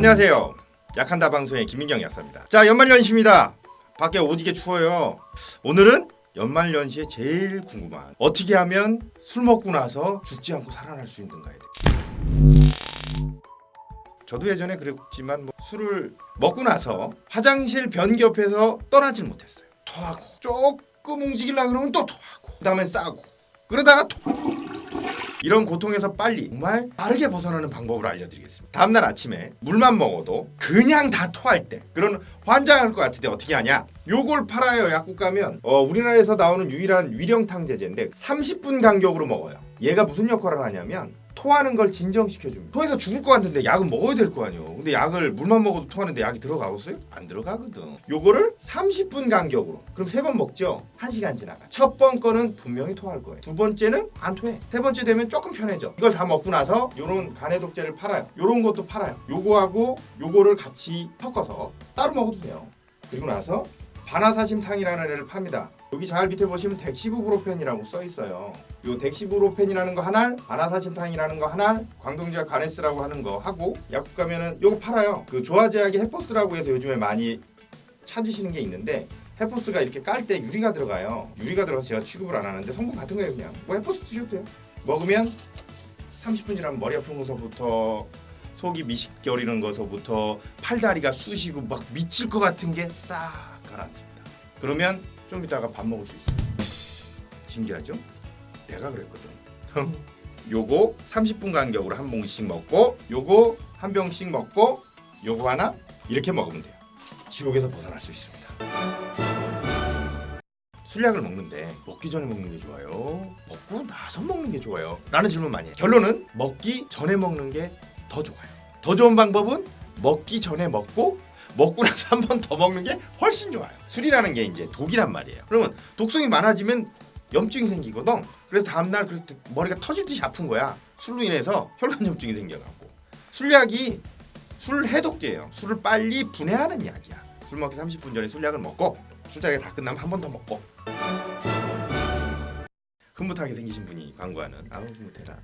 안녕하세요. 약한다 방송의 김민경 약사입니다. 자 연말연시입니다. 밖에 오지게 추워요. 오늘은 연말연시에 제일 궁금한 어떻게 하면 술 먹고 나서 죽지 않고 살아날 수 있는가에 대해. 저도 예전에 그랬지만 뭐 술을 먹고 나서 화장실 변기 옆에서 떠나질 못했어요. 토하고 조금 움직이려 그러면 또 토하고 그다음엔 싸고 그러다가 토. 이런 고통에서 빨리 정말 빠르게 벗어나는 방법을 알려드리겠습니다. 다음날 아침에 물만 먹어도 그냥 다 토할 때 그런 환장할 것 같은데 어떻게 하냐? 요걸 팔아요. 약국 가면 어, 우리나라에서 나오는 유일한 위령탕 제제인데 30분 간격으로 먹어요. 얘가 무슨 역할을 하냐면 토하는 걸 진정시켜줍니다. 토해서 죽을 것 같은데 약은 먹어야 될 거 아니에요. 근데 약을 물만 먹어도 토하는데 약이 들어가겠어요? 안 들어가거든. 요거를 30분 간격으로. 그럼 세 번 먹죠? 1시간 지나가. 첫 번 거는 분명히 토할 거예요. 두 번째는 안 토해. 세 번째 되면 조금 편해져. 이걸 다 먹고 나서 요런 간해독제를 팔아요. 요런 것도 팔아요. 요거하고 요거를 같이 섞어서 따로 먹어도 돼요. 그리고 나서 바나사심탕이라는 애를 팝니다. 여기 잘 밑에 보시면 덱시부브로펜이라고 써 있어요. 요 덱시부로펜이라는 거 하나, 바나사심탕이라는 거 하나, 광동제약 가네스라고 하는 거 하고 약국 가면은 요거 팔아요. 그 조화제약의 헤포스라고 해서 요즘에 많이 찾으시는 게 있는데 헤포스가 이렇게 깔 때 유리가 들어가요. 유리가 들어가서 제가 취급을 안 하는데 성분 같은 거예요 그냥. 뭐 헤포스 드셔도 돼요. 먹으면 30분 지나면 머리 아픈 거서부터 속이 미식거리는 거서부터 팔다리가 쑤시고 막 미칠 것 같은 게 싹 가라앉습니다. 그러면 좀 이따가 밥 먹을 수 있어요. 신기하죠? 내가 그랬거든. 요거 30분 간격으로 한 봉씩 먹고 요거 한 병씩 먹고 요거 하나 이렇게 먹으면 돼요. 지옥에서 벗어날 수 있습니다. 술약을 먹는데 먹기 전에 먹는 게 좋아요? 먹고 나서 먹는 게 좋아요? 라는 질문 많이 해요. 결론은 먹기 전에 먹는 게 더 좋아요. 더 좋은 방법은 먹기 전에 먹고 먹고 나서 한 번 더 먹는 게 훨씬 좋아요. 술이라는 게 이제 독이란 말이에요. 그러면 독성이 많아지면 염증이 생기거든. 그래서 다음날 그래서 머리가 터질 듯이 아픈 거야. 술로 인해서 혈관 염증이 생겨갖고 술약이 술 해독제예요. 술을 빨리 분해하는 약이야. 술 먹기 30분 전에 술약을 먹고 술자리가 다 끝나면 한 번 더 먹고 흐뭇하게 생기신 분이 광고하는 아우 흐뭇해라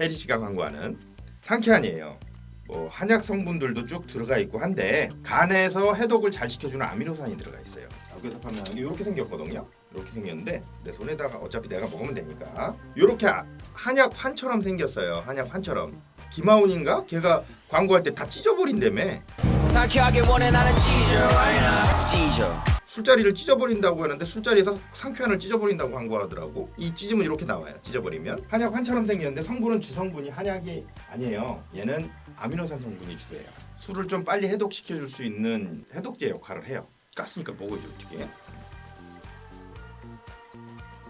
혜리 씨가 광고하는 상쾌한이에요. 뭐 한약 성분들도 쭉 들어가 있고 한데 간에서 해독을 잘 시켜주는 아미노산이 들어가 있어요. 여기서 파면 이렇게 생겼거든요. 이렇게 생겼는데 내 손에다가 어차피 내가 먹으면 되니까 이렇게 한약 환처럼 생겼어요. 한약 환처럼 김하온인가? 걔가 광고할 때 다 찢어버린다며 상쾌하게 원해 나는 찢어 찢어 술자리를 찢어버린다고 하는데 술자리에서 상쾌한을 찢어버린다고 광고하더라고. 이 찢으면 이렇게 나와요. 찢어버리면 한약 환처럼 생겼는데 성분은 주성분이 한약이 아니에요. 얘는 아미노산 성분이 주예요. 술을 좀 빨리 해독시켜 줄 수 있는 해독제 역할을 해요. 깠으니까 먹어야지 어떻게?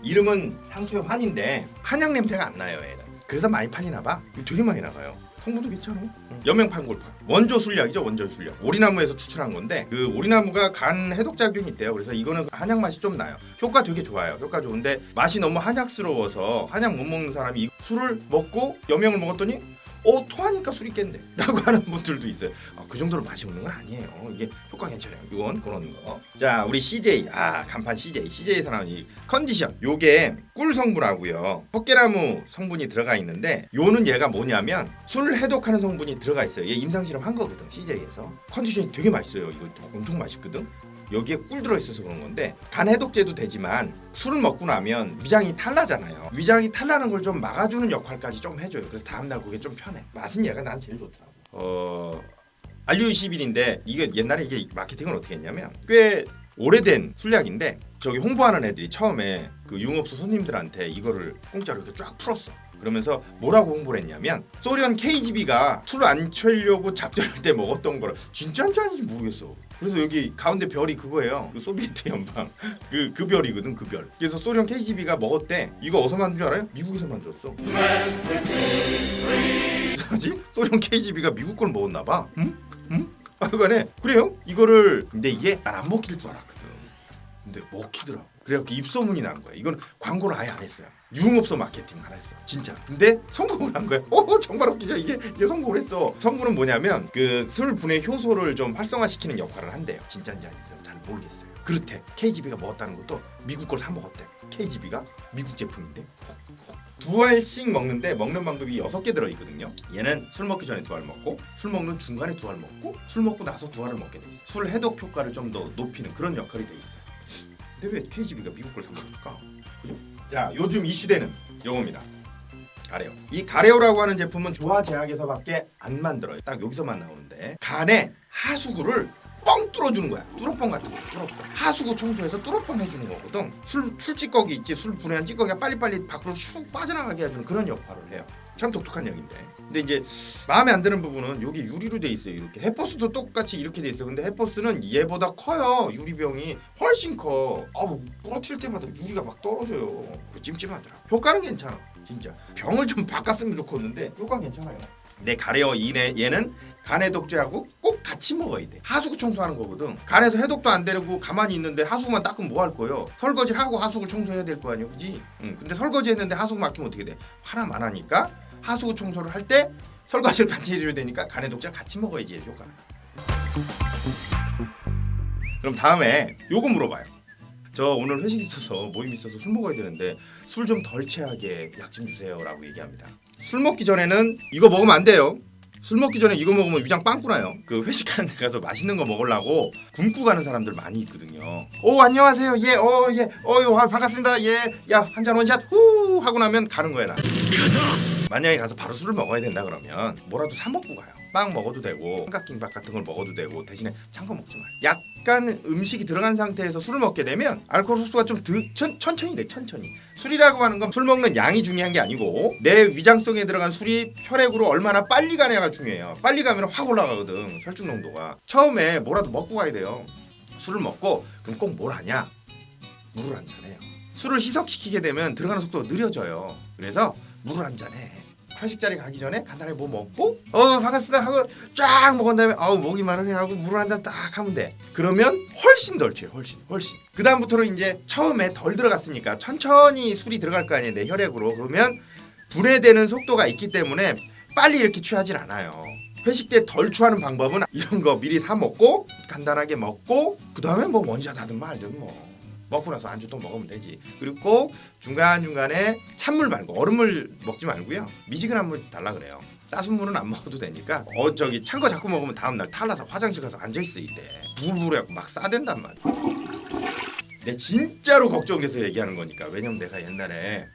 이름은 상쾌환인데 한약 냄새가 안 나요. 얘는. 그래서 많이 팔리나 봐. 되게 많이 나가요. 성분도 괜찮아. 여명판골판 원조 술약이죠 원조 술약 오리나무에서 추출한 건데 그 오리나무가 간 해독 작용이 있대요 그래서 이거는 한약 맛이 좀 나요 효과 되게 좋아요 효과 좋은데 맛이 너무 한약스러워서 한약 못 먹는 사람이 이 술을 먹고 여명을 먹었더니 어 토하니까 술이 깬대. 라고 하는 분들도 있어요. 어, 그 정도로 맛이 없는 건 아니에요. 이게 효과 괜찮아요. 이건 그런 거자 우리 CJ 아 간판 CJ CJ에서 나온 이 컨디션. 요게 꿀 성분하고요. 헛개나무 성분이 들어가 있는데 요는 얘가 뭐냐면 술 해독하는 성분이 들어가 있어요. 얘 임상 실험 한 거거든 CJ에서. 컨디션이 되게 맛있어요. 이거 엄청 맛있거든 여기에 꿀 들어있어서 그런 건데 간 해독제도 되지만 술을 먹고 나면 위장이 탈나잖아요. 위장이 탈나는 걸 좀 막아주는 역할까지 좀 해줘요. 그래서 다음날 그게 좀 편해. 맛은 얘가 난 제일 좋더라고. 어 알류21인데 이게 옛날에 이게 마케팅을 어떻게 했냐면 꽤 오래된 술약인데 저기 홍보하는 애들이 처음에 그 융업소 손님들한테 이거를 공짜로 이렇게 쫙 풀었어. 그러면서 뭐라고 홍보를 했냐면 소련 KGB가 술 안 취하려고 작전할 때 먹었던 거라 진짜인지 아닌지 모르겠어. 그래서 여기 가운데 별이 그거예요. 그 소비에트 연방 그 그 별이거든 그 별. 그래서 소련 KGB가 먹었대. 이거 어디서 만든 줄 알아요? 미국에서 만들었어. 뭐지? 소련 KGB가 미국 걸 먹었나 봐. 응? 응? 하여간에 그래요? 이거를 근데 이게 난 안 먹힐 줄 알았거든. 근데 먹히더라고. 그래갖고 입소문이 난 거야. 이건 광고를 아예 안 했어요. 유흥업소 마케팅만 했어. 진짜. 근데 성공을 한 거야. 어 정말 웃기죠. 이게 이게 성공을 했어. 성분은 뭐냐면 그 술 분해 효소를 좀 활성화시키는 역할을 한대요. 진짜인지 아닌지 잘 모르겠어요. 그렇대. KGB가 먹었다는 것도 미국 걸 사 먹었대. KGB가 미국 제품인데. 두 알씩 먹는데 먹는 방법이 여섯 개 들어 있거든요. 얘는 술 먹기 전에 두 알 먹고 술 먹는 중간에 두 알 먹고 술 먹고 나서 두 알을 먹게 돼 있어. 술 해독 효과를 좀 더 높이는 그런 역할이 돼 있어요. 근데 왜 KGB가 미국 걸 사 먹을까? 그죠? 자, 요즘 이슈되는 요겁니다. 가레오. 이 가레오라고 하는 제품은 조화제약에서밖에 안 만들어요. 딱 여기서만 나오는데 간에 하수구를 뻥 뚫어주는 거야. 뚫어뻥 같은 거. 뚫어뻥. 하수구 청소해서 뚫어뻥 해주는 거거든. 술, 술 찌꺼기 있지. 술 분해한 찌꺼기가 빨리빨리 밖으로 슉 빠져나가게 해주는 그런 역할을 해요. 참 독특한 약인데. 근데 이제 마음에 안 드는 부분은 여기 유리로 돼 있어요. 이렇게 해포스도 똑같이 이렇게 돼 있어. 근데 해포스는 얘보다 커요. 유리병이 훨씬 커. 아우 부러뜨릴 때마다 유리가 막 떨어져요. 그 찜찜하더라. 효과는 괜찮아. 진짜 병을 좀 바꿨으면 좋겠는데 효과 는 괜찮아요. 내 가래어 이내 얘는 간해 독제하고 꼭 같이 먹어야 돼. 하수구 청소하는 거거든. 간에서 해독도 안 되고 가만히 있는데 하수구만 닦으면 뭐 할 거예요? 설거지를 하고 하수구 청소해야 될 거 아니야, 그지? 응. 근데 설거지 했는데 하수구 막히면 어떻게 돼? 하나만 하니까 하수구 청소를 할 때 설거지를 같이 해줘야 되니까 간해 독제 같이 먹어야지 효과. 그럼 다음에 요거 물어봐요. 저 오늘 회식 있어서 모임 있어서 술 먹어야 되는데 술 좀 덜 취하게 약 좀 주세요라고 얘기합니다. 술 먹기 전에는 이거 먹으면 안 돼요. 술 먹기 전에 이거 먹으면 위장 빵꾸 나요. 그 회식하는 데 가서 맛있는 거 먹으려고 굶고 가는 사람들 많이 있거든요. 오 안녕하세요. 예, 어 예, 어유 반갑습니다. 예, 야 한 잔 원샷 후 하고 나면 가는 거야 나. 만약에 가서 바로 술을 먹어야 된다 그러면 뭐라도 사 먹고 가요. 빵 먹어도 되고 삼각김밥 같은 걸 먹어도 되고 대신에 찬 거 먹지 마요. 약간 음식이 들어간 상태에서 술을 먹게 되면 알코올 흡수가 좀 드, 천, 천천히 돼 천천히. 술이라고 하는 건 술 먹는 양이 중요한 게 아니고 내 위장 속에 들어간 술이 혈액으로 얼마나 빨리 가냐가 중요해요. 빨리 가면 확 올라가거든 혈중 농도가. 처음에 뭐라도 먹고 가야 돼요. 술을 먹고 그럼 꼭 뭘 하냐? 물을 한 잔 해요. 술을 희석시키게 되면 들어가는 속도가 느려져요. 그래서 물을 한 잔 해. 회식 자리 가기 전에 간단하게 뭐 먹고 어 반갑습니다 하고 쫙 먹은 다음에 아우 목이 마르네 하고 물을 한 잔 딱 하면 돼. 그러면 훨씬 덜 취해 훨씬 훨씬. 그 다음부터는 이제 처음에 덜 들어갔으니까 천천히 술이 들어갈 거 아니에요 내 혈액으로. 그러면 분해되는 속도가 있기 때문에 빨리 이렇게 취하진 않아요. 회식 때 덜 취하는 방법은 이런 거 미리 사 먹고 간단하게 먹고 그 다음에 뭐 원샷 하든 말든 뭐 먹고 나서 안주 또 먹으면 되지. 그리고 꼭 중간 중간에 찬물 말고 얼음물 먹지 말고요. 미지근한 물 달라 그래요. 따순 물은 안 먹어도 되니까 어 저기 찬 거 자꾸 먹으면 다음 날 탈나서 화장실 가서 앉아 있어 이때 부르르 해갖고 막 싸댄단 말이야. 내 진짜로 걱정돼서 얘기하는 거니까 왜냐면 내가 옛날에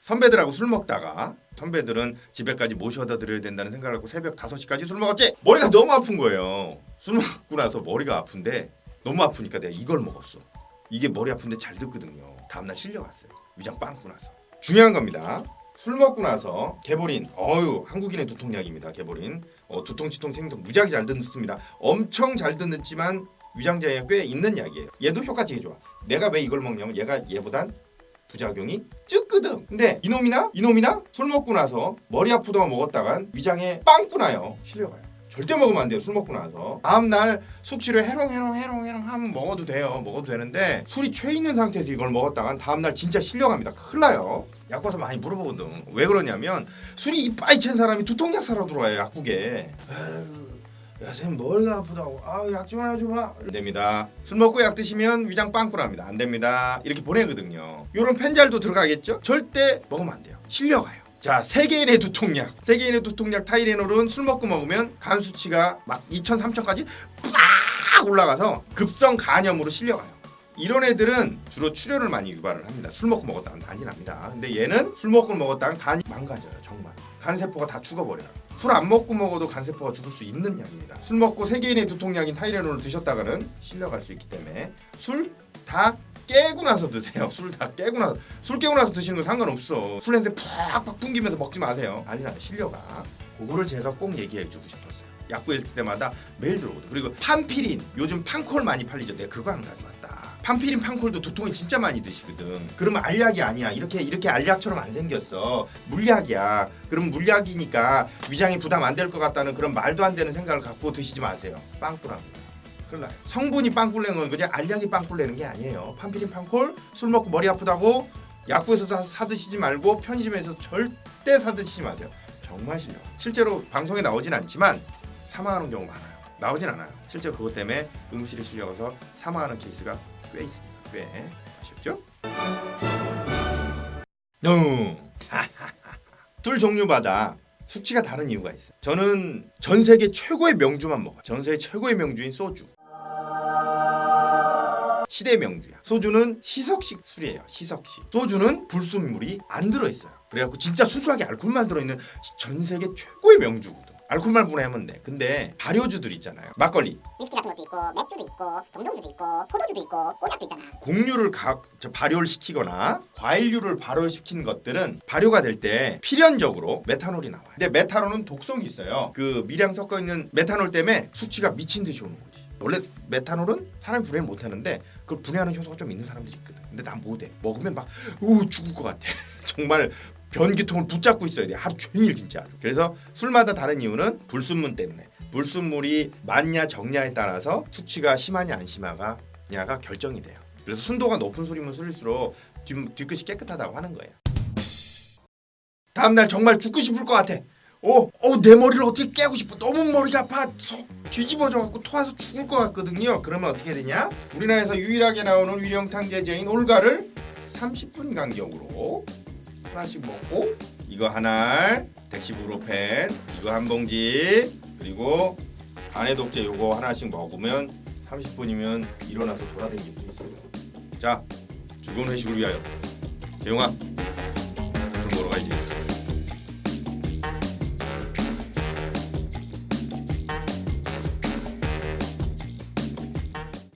선배들하고 술 먹다가 선배들은 집에까지 모셔다 드려야 된다는 생각을 하고 새벽 5시까지 술 먹었지 머리가 너무 아픈 거예요 술 먹고 나서 머리가 아픈데 너무 아프니까 내가 이걸 먹었어. 이게 머리 아픈데 잘 듣거든요. 다음날 실려갔어요. 위장 빵꾸 나서. 중요한 겁니다. 술 먹고 나서 개보린 어유 한국인의 두통약입니다 개보린. 어, 두통 치통 생통 무지하게 잘 듣습니다. 엄청 잘 듣지만 위장자에 꽤 있는 약이에요. 얘도 효과 되게 좋아. 내가 왜 이걸 먹냐면 얘가 얘보단 부작용이 적거든. 근데 이놈이나 이놈이나 술 먹고 나서 머리 아프다고 먹었다간 위장에 빵꾸 나요. 실려가요. 절대 먹으면 안 돼요. 술 먹고 나서 다음 날 숙취를 해롱 해롱 해롱 해롱 하면 먹어도 돼요. 먹어도 되는데 술이 취해 있는 상태에서 이걸 먹었다간 다음 날 진짜 실려갑니다. 큰일 나요. 약 와서 많이 물어보거든. 왜 그러냐면 술이 이빠이 챈 사람이 두통약 사러 들어와요. 약국에. 야, 선생님 머리가 아프다고. 아, 약 좀 하나 줘봐. 안 됩니다. 술 먹고 약 드시면 위장 빵꾸납니다. 안 됩니다. 이렇게 보내거든요. 요런 펜잘도 들어가겠죠? 절대 먹으면 안 돼요. 실려가요. 자, 세계인의 두통약. 세계인의 두통약 타이레놀은 술 먹고 먹으면 간 수치가 막 2천, 3천까지 빡 올라가서 급성 간염으로 실려가요. 이런 애들은 주로 출혈을 많이 유발을 합니다. 술 먹고 먹었다간 난리 납니다. 근데 얘는 술 먹고 먹었다간 간이 망가져요. 정말. 간세포가 다 죽어버려요. 술 안 먹고 먹어도 간세포가 죽을 수 있는 약입니다. 술 먹고 세계인의 두통약인 타이레놀을 드셨다가는 실려갈 수 있기 때문에 술 다 깨고 나서 드세요. 술 다 깨고 나서 술 깨고 나서 드시는 건 상관없어. 술 냄새 팍팍 풍기면서 먹지 마세요. 아니 나 실려가. 그거를 제가 꼭 얘기해 주고 싶었어요. 약국에 있을 때마다 매일 들어오거든. 그리고 판피린 요즘 판콜 많이 팔리죠. 내가 그거 안 가져왔다. 판피린 판콜도 두통이 진짜 많이 드시거든. 그러면 알약이 아니야. 이렇게 이렇게 알약처럼 안 생겼어. 물약이야. 그럼 물약이니까 위장이 부담 안 될 것 같다는 그런 말도 안 되는 생각을 갖고 드시지 마세요. 빵꾸랍니다. 나요. 성분이 빵꿀내는 건 그냥 알약이 빵꿀내는 게 아니에요. 판피린 판콜 술 먹고 머리 아프다고 약국에서 사, 사 드시지 말고 편의점에서 절대 사 드시지 마세요. 정말 싫어. 실제로 방송에 나오진 않지만 사망하는 경우 많아요. 나오진 않아요. 실제 로 그것 때문에 응급실에 실려가서 사망하는 케이스가 꽤 있습니다. 꽤 아셨죠? 어. 술 종류마다 수치가 다른 이유가 있어요. 저는 전 세계 최고의 명주만 먹어요. 전 세계 최고의 명주인 소주. 시대 명주야. 소주는 시석식 술이에요. 시석식. 소주는 불순물이 안 들어있어요. 그래갖고 진짜 순수하게 알코올만 들어있는 전 세계 최고의 명주거든. 알코올만 분해하면 돼. 근데 발효주들 있잖아요. 막걸리. 위스키 같은 것도 있고 맥주도 있고 동동주도 있고 포도주도 있고 꼬냑도 있잖아. 곡류를 가, 저 발효를 시키거나 과일류를 발효시킨 것들은 발효가 될 때 필연적으로 메탄올이 나와요. 근데 메탄올은 독성이 있어요. 그 미량 섞어 있는 메탄올 때문에 수치가 미친 듯이 오는 거지. 원래 메탄올은 사람이 분해 못 하는데 그걸 분해하는 효소가 좀 있는 사람들이 있거든. 근데 난 못해. 먹으면 막우 죽을 것 같아. 정말 변기통을 붙잡고 있어야 돼. 하루 종일 진짜. 그래서 술마다 다른 이유는 불순물 때문에. 불순물이 많냐 적냐에 따라서 수치가 심하냐 안 심하가 냐가 결정이 돼요. 그래서 순도가 높은 술이면 술일수록 뒤, 뒤끝이 깨끗하다고 하는 거예요. 다음 날 정말 죽고 싶을 것 같아. 어, 어, 내 머리를 어떻게 깨고 싶어. 너무 머리가 아파. 속 뒤집어져 갖고 토해서 죽을 것 같거든요. 그러면 어떻게 되냐? 우리나라에서 유일하게 나오는 위령탕 제제인 올가를 30분 간격으로 하나씩 먹고 이거 하나, 덱시브로펜 이거 한 봉지 그리고 간의 독제 요거 하나씩 먹으면 30분이면 일어나서 돌아다닐 수 있어요. 자, 즐거운 회식을 위하여. 대용아,